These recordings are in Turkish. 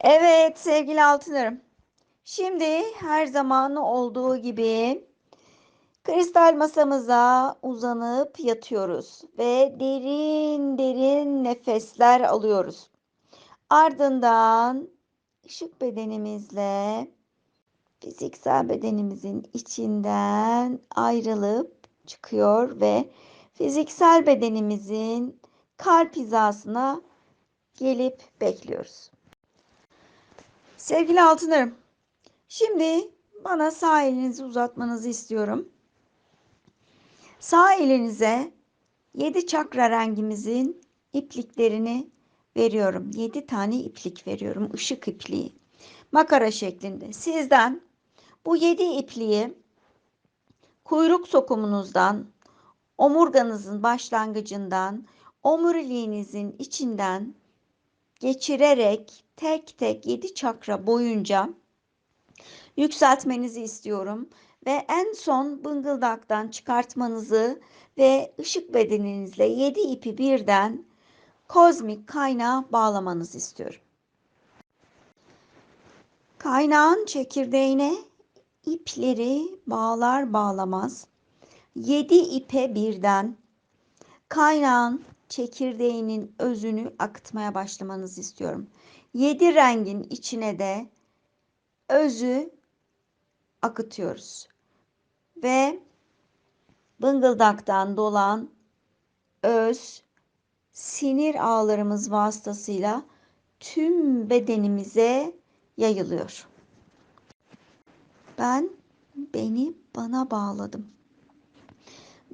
Evet sevgili altınlarım. Şimdi her zaman olduğu gibi kristal masamıza uzanıp yatıyoruz ve derin derin nefesler alıyoruz. Ardından ışık bedenimizle fiziksel bedenimizin içinden ayrılıp çıkıyor ve fiziksel bedenimizin kalp hizasına gelip bekliyoruz. Sevgili altınlarım, şimdi bana sağ elinizi uzatmanızı istiyorum. Sağ elinize 7 çakra rengimizin ipliklerini veriyorum. 7 tane iplik veriyorum. Işık ipliği. Makara şeklinde. Sizden bu 7 ipliği kuyruk sokumunuzdan, omurganızın başlangıcından, omuriliğinizin içinden geçirerek tek tek 7 çakra boyunca yükseltmenizi istiyorum ve en son bıngıldaktan çıkartmanızı ve ışık bedeninizle 7 ipi birden kozmik kaynağa bağlamanızı istiyorum. Kaynağın çekirdeğine ipleri bağlar bağlamaz 7 ipe birden kaynağın çekirdeğinin özünü akıtmaya başlamanızı istiyorum. 7 rengin içine de özü akıtıyoruz. Ve bıngıldaktan dolan öz sinir ağlarımız vasıtasıyla tüm bedenimize yayılıyor. Ben beni bana bağladım.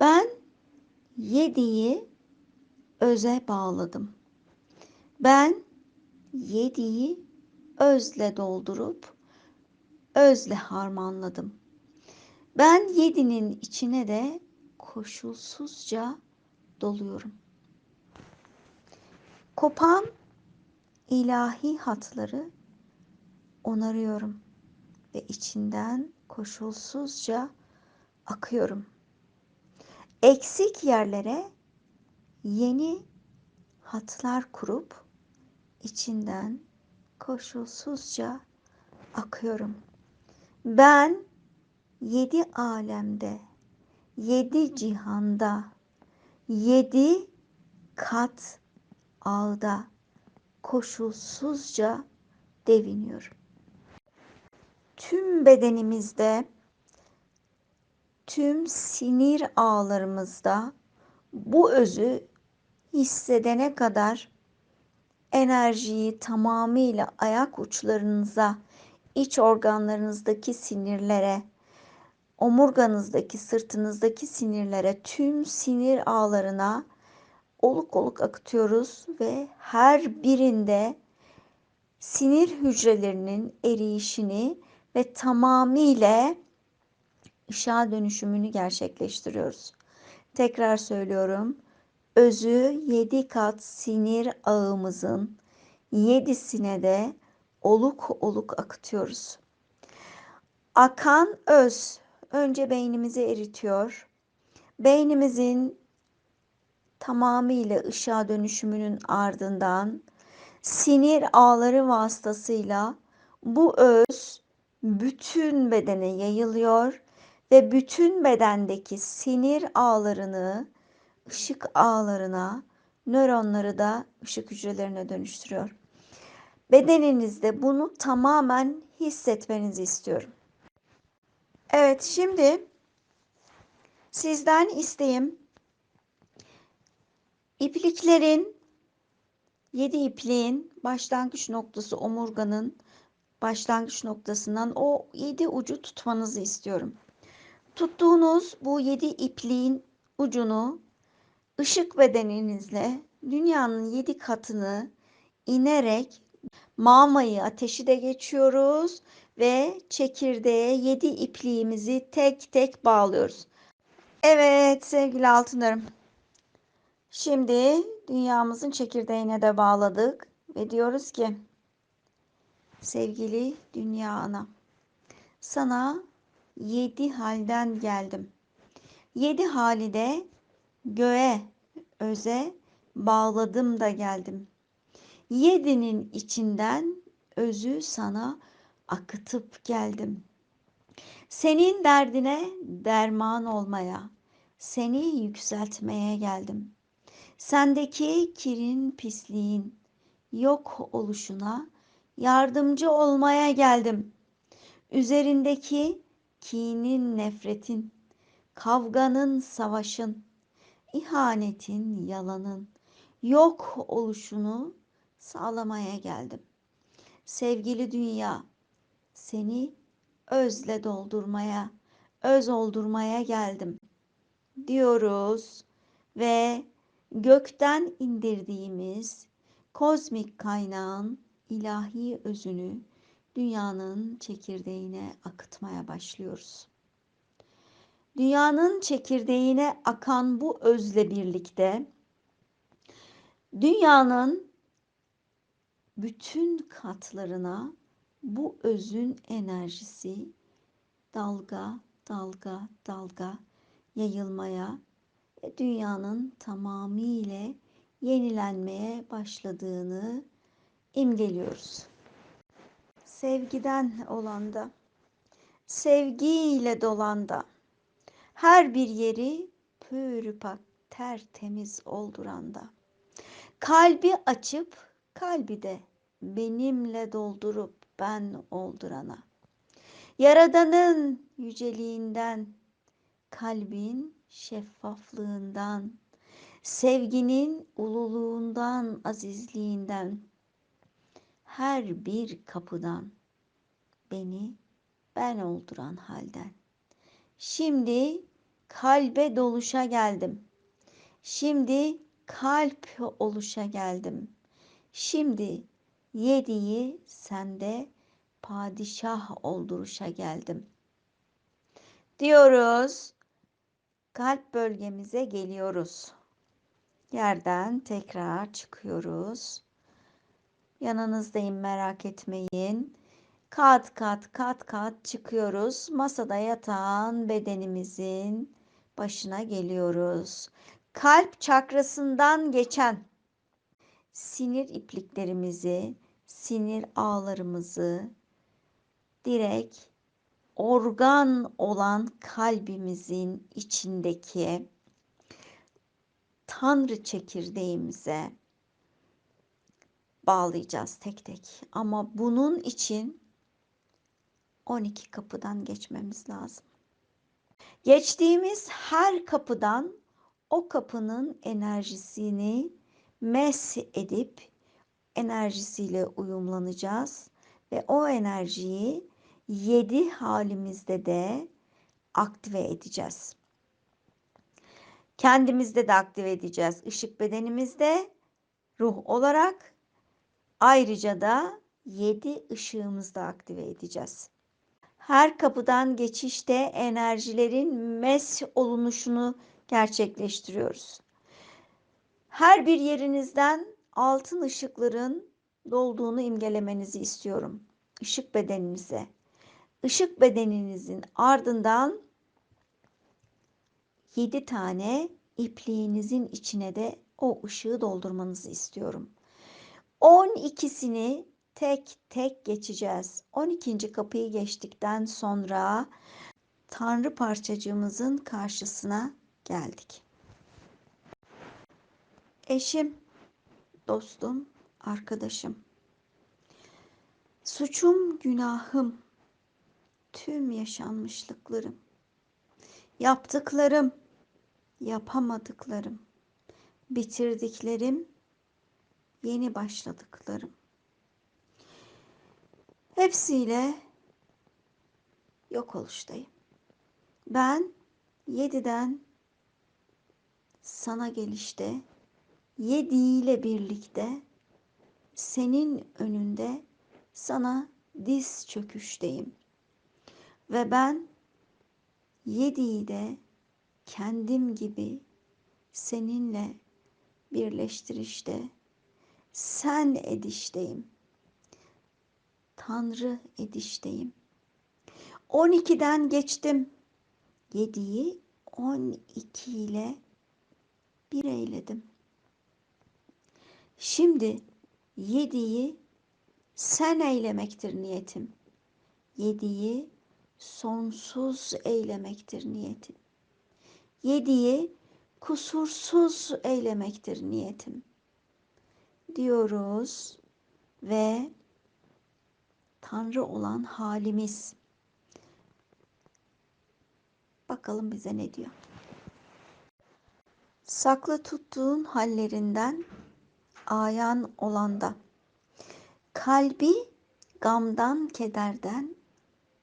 Ben yediği öze bağladım. Ben yediği özle doldurup özle harmanladım. Ben yedinin içine de koşulsuzca doluyorum. Kopan ilahi hatları onarıyorum ve içinden koşulsuzca akıyorum. Eksik yerlere yeni hatlar kurup içinden koşulsuzca akıyorum. Ben yedi alemde, yedi cihanda, yedi kat ağda koşulsuzca deviniyorum. Tüm bedenimizde, tüm sinir ağlarımızda bu özü hissedene kadar enerjiyi tamamıyla ayak uçlarınıza, iç organlarınızdaki sinirlere, omurganızdaki, sırtınızdaki sinirlere, tüm sinir ağlarına oluk oluk akıtıyoruz ve her birinde sinir hücrelerinin eriyişini ve tamamıyla ışığa dönüşümünü gerçekleştiriyoruz. Tekrar söylüyorum. Özü yedi kat sinir ağımızın yedisine de oluk oluk akıtıyoruz. Akan öz önce beynimizi eritiyor. Beynimizin tamamıyla ışığa dönüşümünün ardından sinir ağları vasıtasıyla bu öz bütün bedene yayılıyor ve bütün bedendeki sinir ağlarını ışık ağlarına, nöronları da ışık hücrelerine dönüştürüyor. Bedeninizde bunu tamamen hissetmenizi istiyorum. Evet, şimdi sizden isteğim ipliklerin 7 ipliğin başlangıç noktası omurganın başlangıç noktasından o 7 ucu tutmanızı istiyorum. Tuttuğunuz bu 7 ipliğin ucunu ışık bedeninizle dünyanın 7 katını inerek mamayı ateşi de geçiyoruz ve çekirdeğe 7 ipliğimizi tek tek bağlıyoruz. Evet sevgili altınlarım. Şimdi dünyamızın çekirdeğine de bağladık ve diyoruz ki sevgili dünya ana sana yedi halden geldim. Yedi hali de göğe, öze bağladım da geldim. Yedinin içinden özü sana akıtıp geldim. Senin derdine derman olmaya, seni yükseltmeye geldim. Sendeki kirin pisliğin yok oluşuna yardımcı olmaya geldim. Üzerindeki kinin, nefretin, kavganın, savaşın, ihanetin, yalanın yok oluşunu sağlamaya geldim. Sevgili dünya, seni özle doldurmaya, öz oldurmaya geldim diyoruz ve gökten indirdiğimiz kozmik kaynağın ilahi özünü dünyanın çekirdeğine akıtmaya başlıyoruz. Dünyanın çekirdeğine akan bu özle birlikte dünyanın bütün katlarına bu özün enerjisi dalga dalga dalga yayılmaya ve dünyanın tamamıyla yenilenmeye başladığını imgeliyoruz. Sevgiden olanda, sevgiyle dolanda, her bir yeri pürüpak tertemiz olduranda, kalbi açıp kalbi de benimle doldurup ben oldurana. Yaradanın yüceliğinden, kalbin şeffaflığından, sevginin ululuğundan, azizliğinden, her bir kapıdan beni ben olduran halden. Şimdi kalbe doluşa geldim. Şimdi kalp oluşa geldim. Şimdi yediği sende padişah olduruşa geldim. Diyoruz. Kalp bölgemize geliyoruz. Yerden tekrar çıkıyoruz. Yanınızdayım merak etmeyin. Kat kat kat kat çıkıyoruz. Masada yatan bedenimizin başına geliyoruz. Kalp çakrasından geçen sinir ipliklerimizi, sinir ağlarımızı direkt organ olan kalbimizin içindeki tanrı çekirdeğimize bağlayacağız tek tek. Ama bunun için 12 kapıdan geçmemiz lazım. Geçtiğimiz her kapıdan o kapının enerjisini mes edip enerjisiyle uyumlanacağız ve o enerjiyi yedi halimizde de aktive edeceğiz. Kendimizde de aktive edeceğiz. Işık bedenimizde ruh olarak ayrıca da yedi ışığımızda aktive edeceğiz. Her kapıdan geçişte enerjilerin mes olunuşunu gerçekleştiriyoruz. Her bir yerinizden altın ışıkların dolduğunu imgelemenizi istiyorum. Işık bedeninize. Işık bedeninizin ardından 7 tane ipliğinizin içine de o ışığı doldurmanızı istiyorum. 12'sini tek tek geçeceğiz. 12. kapıyı geçtikten sonra Tanrı parçacığımızın karşısına geldik. Eşim, dostum, arkadaşım. Suçum, günahım, tüm yaşanmışlıklarım, yaptıklarım, yapamadıklarım, bitirdiklerim, yeni başladıklarım. Hepsiyle yok oluştayım. Ben yediden sana gelişte yediyle birlikte senin önünde sana diz çöküşteyim. Ve ben yediği de kendim gibi seninle birleştirişte sen edişteyim. Tanrı edişteyim. 12'den geçtim. 7'yi 12 ile bir eyledim. Şimdi 7'yi sen eylemektir niyetim. Yediği sonsuz eylemektir niyetim. Yediği kusursuz eylemektir niyetim. Diyoruz ve Tanrı olan halimiz. Bakalım bize ne diyor. Saklı tuttuğun hallerinden ayan olanda. Kalbi gamdan kederden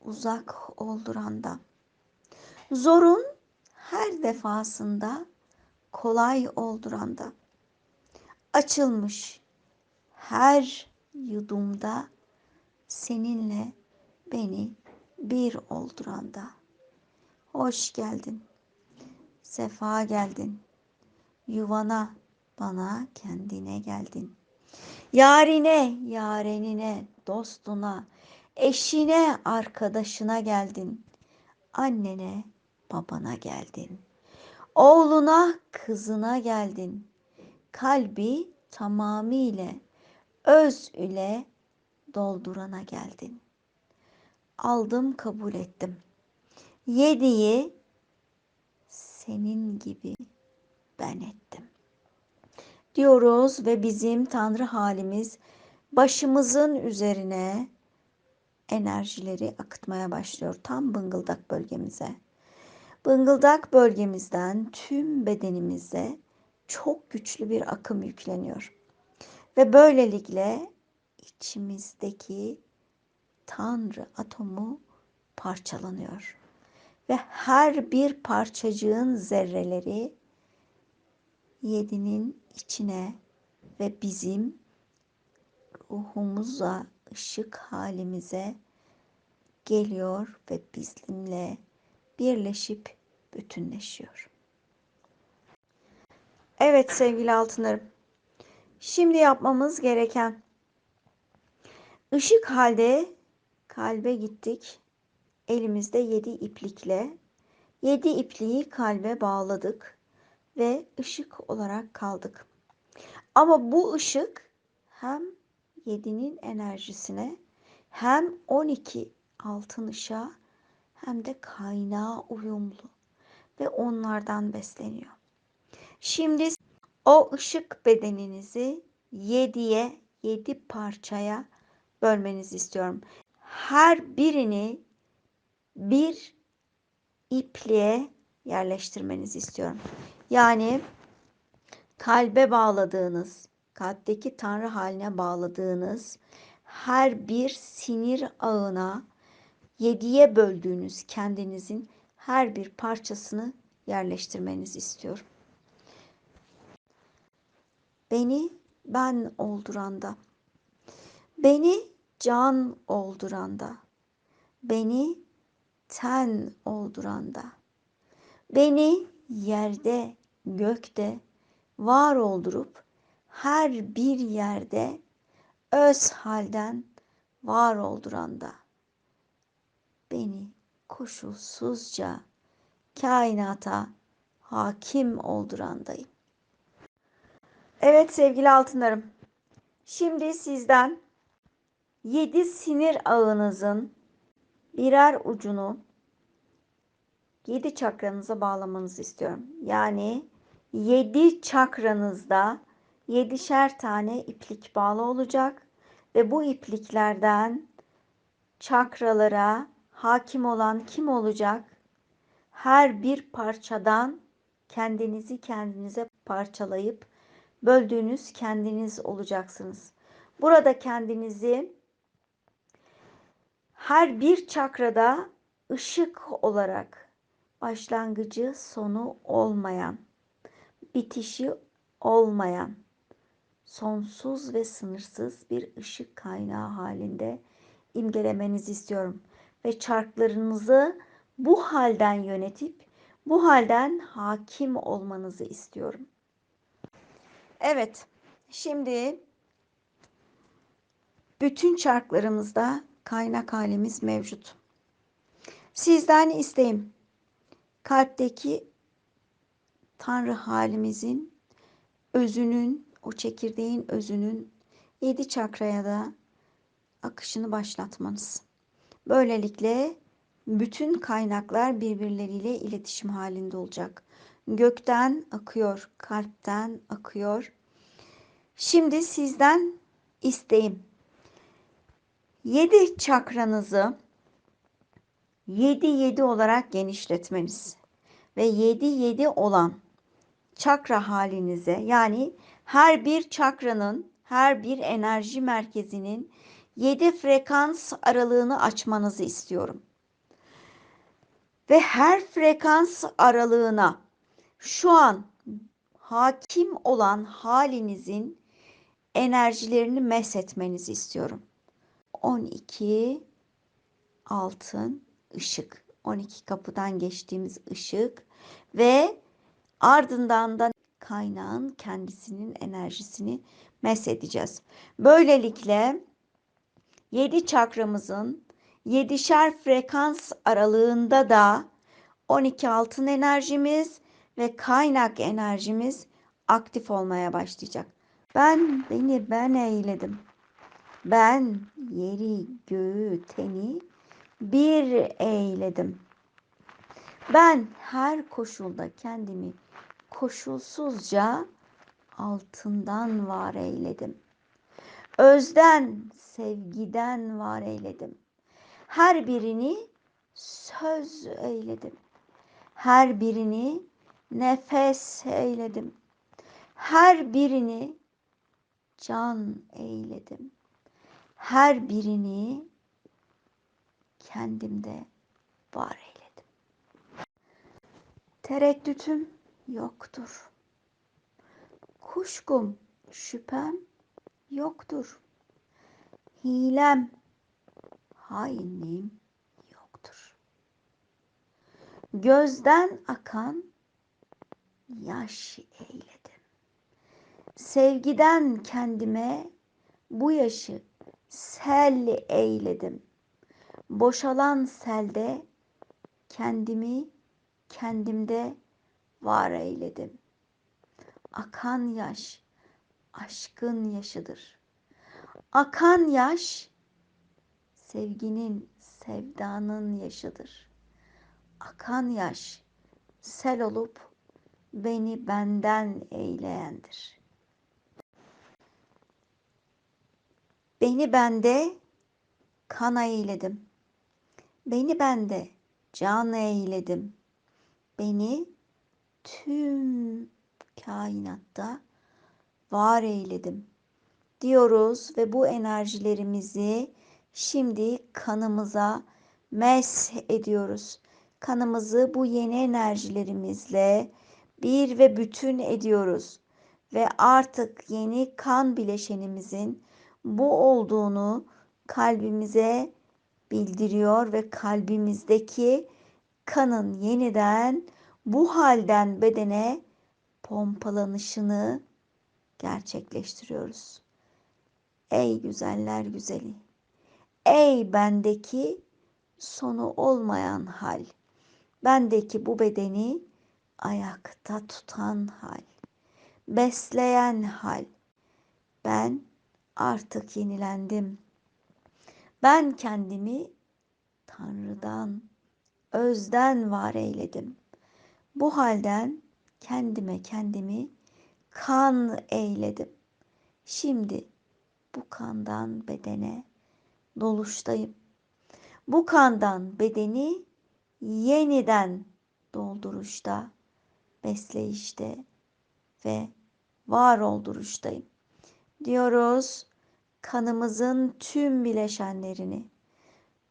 uzak olduranda. Zorun her defasında kolay olduranda. Açılmış her yudumda seninle beni bir olduranda. Hoş geldin. Sefa geldin. Yuvana, bana, kendine geldin. Yarine, yarenine, dostuna, eşine, arkadaşına geldin. Annene, babana geldin. Oğluna, kızına geldin. Kalbi tamamıyla öz ile doldurana geldin. Aldım kabul ettim. Yediği senin gibi ben ettim. Diyoruz ve bizim Tanrı halimiz başımızın üzerine enerjileri akıtmaya başlıyor tam bıngıldak bölgemize. Bıngıldak bölgemizden tüm bedenimize çok güçlü bir akım yükleniyor. Ve böylelikle içimizdeki Tanrı atomu parçalanıyor. Ve her bir parçacığın zerreleri yedinin içine ve bizim ruhumuza, ışık halimize geliyor ve bizimle birleşip bütünleşiyor. Evet sevgili altınlarım. Şimdi yapmamız gereken ışık halde kalbe gittik. Elimizde yedi iplikle yedi ipliği kalbe bağladık ve ışık olarak kaldık. Ama bu ışık hem yedinin enerjisine hem 12 altın ışığa hem de kaynağa uyumlu ve onlardan besleniyor. Şimdi o ışık bedeninizi yediye, yedi parçaya bölmenizi istiyorum. Her birini bir ipliğe yerleştirmenizi istiyorum. Yani kalbe bağladığınız, kalpteki tanrı haline bağladığınız her bir sinir ağına yediye böldüğünüz kendinizin her bir parçasını yerleştirmenizi istiyorum. Beni ben olduranda, beni can olduranda, beni ten olduranda, beni yerde, gökte var oldurup her bir yerde öz halden var olduranda, beni koşulsuzca kainata hakim oldurandayım. Evet sevgili altınlarım. Şimdi sizden yedi sinir ağınızın birer ucunu yedi çakranıza bağlamanızı istiyorum. Yani yedi çakranızda yedişer tane iplik bağlı olacak ve bu ipliklerden çakralara hakim olan kim olacak? Her bir parçadan kendinizi kendinize parçalayıp böldüğünüz kendiniz olacaksınız. Burada kendinizi her bir çakrada ışık olarak başlangıcı sonu olmayan, bitişi olmayan, sonsuz ve sınırsız bir ışık kaynağı halinde imgelemenizi istiyorum ve çarklarınızı bu halden yönetip bu halden hakim olmanızı istiyorum. Evet, şimdi bütün çarklarımızda kaynak halimiz mevcut. Sizden isteğim kalpteki Tanrı halimizin özünün, o çekirdeğin özünün yedi çakraya da akışını başlatmanız. Böylelikle bütün kaynaklar birbirleriyle iletişim halinde olacak. Gökten akıyor, kalpten akıyor. Şimdi sizden isteğim 7 çakranızı 7 7 olarak genişletmeniz ve 7 7 olan çakra halinize yani her bir çakranın, her bir enerji merkezinin 7 frekans aralığını açmanızı istiyorum. Ve her frekans aralığına şu an hakim olan halinizin enerjilerini meshetmenizi istiyorum. 12 altın ışık. 12 kapıdan geçtiğimiz ışık ve ardından da kaynağın kendisinin enerjisini mesedeceğiz. Böylelikle 7 çakramızın 7'şer frekans aralığında da 12 altın enerjimiz ve kaynak enerjimiz aktif olmaya başlayacak. Ben beni ben eyledim. Ben yeri, göğü, teni bir eyledim. Ben her koşulda kendimi koşulsuzca altından var eyledim. Özden, sevgiden var eyledim. Her birini söz eyledim. Her birini nefes eyledim. Her birini can eyledim. Her birini kendimde var eyledim. Tereddütüm yoktur. Kuşkum, şüphem yoktur. Hilem, hainliğim yoktur. Gözden akan yaş eyledim. Sevgiden kendime bu yaşı sel eyledim. Boşalan selde kendimi kendimde var eyledim. Akan yaş aşkın yaşıdır. Akan yaş sevginin, sevdanın yaşıdır. Akan yaş sel olup beni benden eyleyendir. Beni bende kan eyledim. Beni bende can eyledim. Beni tüm kainatta var eyledim diyoruz ve bu enerjilerimizi şimdi kanımıza mes ediyoruz. Kanımızı bu yeni enerjilerimizle bir ve bütün ediyoruz ve artık yeni kan bileşenimizin bu olduğunu kalbimize bildiriyor ve kalbimizdeki kanın yeniden bu halden bedene pompalanışını gerçekleştiriyoruz. Ey güzeller güzeli. Ey bendeki sonu olmayan hal. Bendeki bu bedeni ayakta tutan hal. Besleyen hal. Ben artık yenilendim. Ben kendimi Tanrı'dan, özden var eyledim. Bu halden kendime kendimi kan eyledim. Şimdi bu kandan bedene doluştayım. Bu kandan bedeni yeniden dolduruşta, besleyişte ve var olduruştayım. Diyoruz kanımızın tüm bileşenlerini,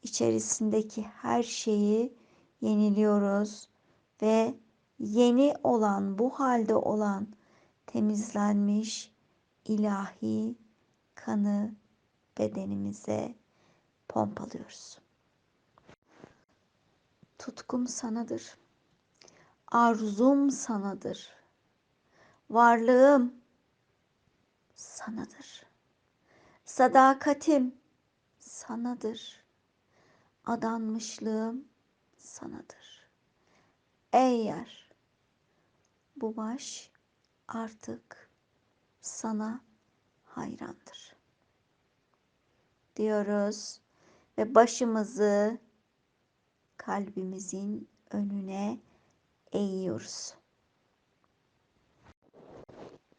içerisindeki her şeyi yeniliyoruz ve yeni olan, bu halde olan temizlenmiş ilahi kanı bedenimize pompalıyoruz. Tutkum sanadır. Arzum sanadır. Varlığım sanadır. Sadakatim sanadır. Adanmışlığım sanadır. Ey yer, bu baş artık sana hayrandır. diyoruz ve başımızı kalbimizin önüne eğiyoruz.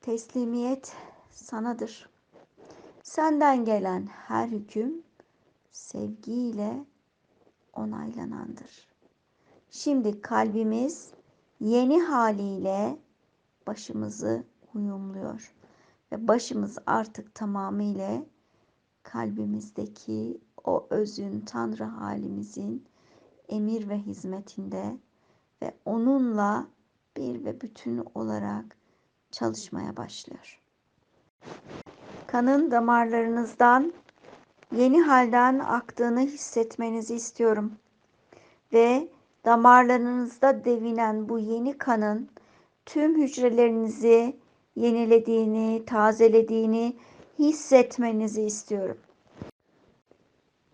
Teslimiyet sanadır. Senden gelen her hüküm sevgiyle onaylanandır. Şimdi kalbimiz yeni haliyle başımızı uyumluyor ve başımız artık tamamıyla kalbimizdeki o özün Tanrı halimizin emir ve hizmetinde ve onunla bir ve bütün olarak çalışmaya başlıyor. Kanın damarlarınızdan yeni halden aktığını hissetmenizi istiyorum. Ve damarlarınızda devinen bu yeni kanın tüm hücrelerinizi yenilediğini, tazelediğini hissetmenizi istiyorum.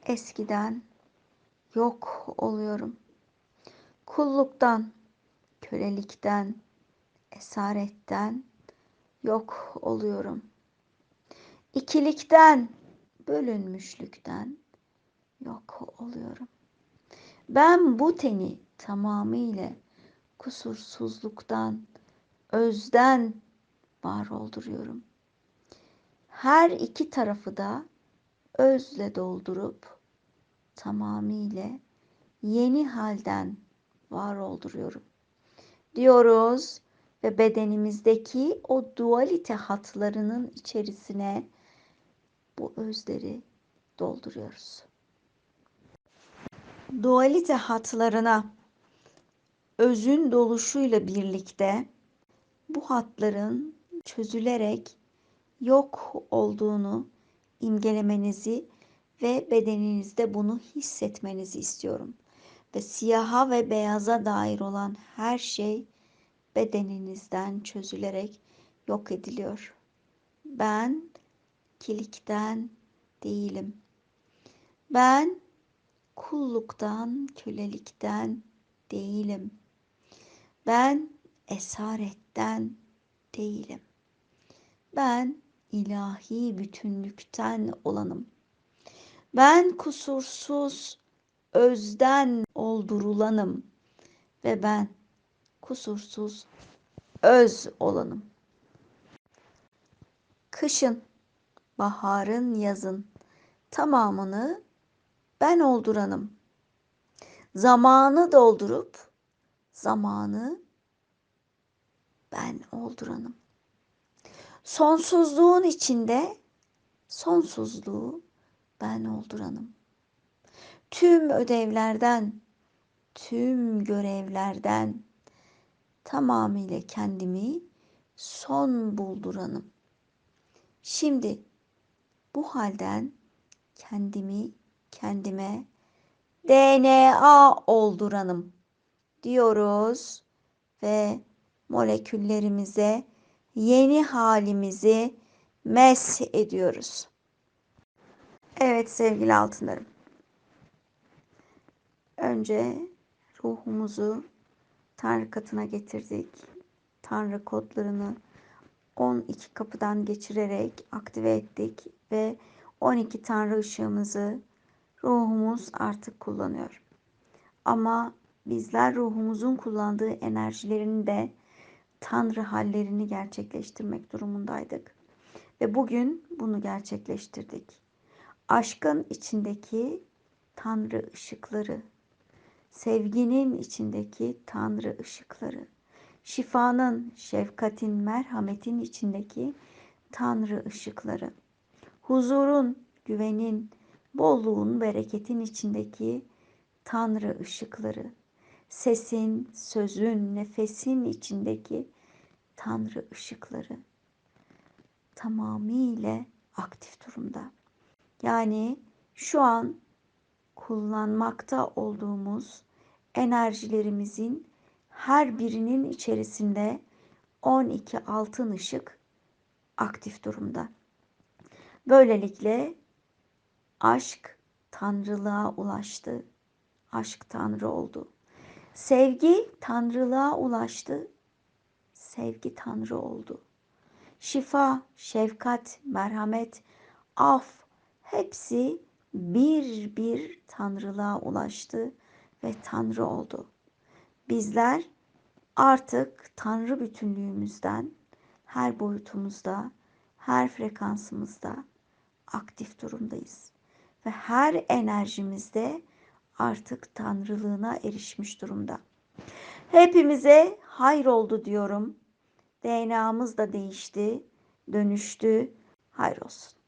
Eskiden yok oluyorum. Kulluktan, kölelikten, esaretten yok oluyorum. İkilikten, bölünmüşlükten yok oluyorum. Ben bu teni tamamıyla kusursuzluktan, özden var olduruyorum. Her iki tarafı da özle doldurup tamamıyla yeni halden var olduruyorum. Diyoruz ve bedenimizdeki o dualite hatlarının içerisine bu özleri dolduruyoruz. Dualite hatlarına özün doluşuyla birlikte bu hatların çözülerek yok olduğunu imgelemenizi ve bedeninizde bunu hissetmenizi istiyorum. Ve siyaha ve beyaza dair olan her şey bedeninizden çözülerek yok ediliyor. Ben kilikten değilim. Ben kulluktan, kölelikten değilim. Ben esaretten değilim. Ben ilahi bütünlükten olanım. Ben kusursuz özden oldurulanım ve ben kusursuz öz olanım. Kışın, baharın, yazın tamamını ben olduranım. Zamanı doldurup zamanı ben olduranım. Sonsuzluğun içinde sonsuzluğu ben olduranım. Tüm ödevlerden, tüm görevlerden tamamıyla kendimi son bulduranım. Şimdi bu halden kendimi kendime DNA olduranım diyoruz ve moleküllerimize yeni halimizi mes ediyoruz. Evet sevgili altınlarım. Önce ruhumuzu Tanrı katına getirdik. Tanrı kodlarını 12 kapıdan geçirerek aktive ettik ve 12 Tanrı ışığımızı ruhumuz artık kullanıyor. Ama bizler ruhumuzun kullandığı enerjilerini de Tanrı hallerini gerçekleştirmek durumundaydık. Ve bugün bunu gerçekleştirdik. Aşkın içindeki Tanrı ışıkları, sevginin içindeki Tanrı ışıkları, şifanın, şefkatin, merhametin içindeki Tanrı ışıkları, huzurun, güvenin, bolluğun, bereketin içindeki Tanrı ışıkları, sesin, sözün, nefesin içindeki Tanrı ışıkları tamamıyla aktif durumda. Yani şu an kullanmakta olduğumuz enerjilerimizin her birinin içerisinde 12 altın ışık aktif durumda. Böylelikle aşk tanrılığa ulaştı. Aşk tanrı oldu. Sevgi tanrılığa ulaştı. Sevgi tanrı oldu. Şifa, şefkat, merhamet, af hepsi bir bir tanrılığa ulaştı ve tanrı oldu. Bizler artık tanrı bütünlüğümüzden her boyutumuzda, her frekansımızda aktif durumdayız ve her enerjimizde artık tanrılığına erişmiş durumda. Hepimize hayır oldu diyorum. DNA'mız da değişti, dönüştü. Hayır olsun.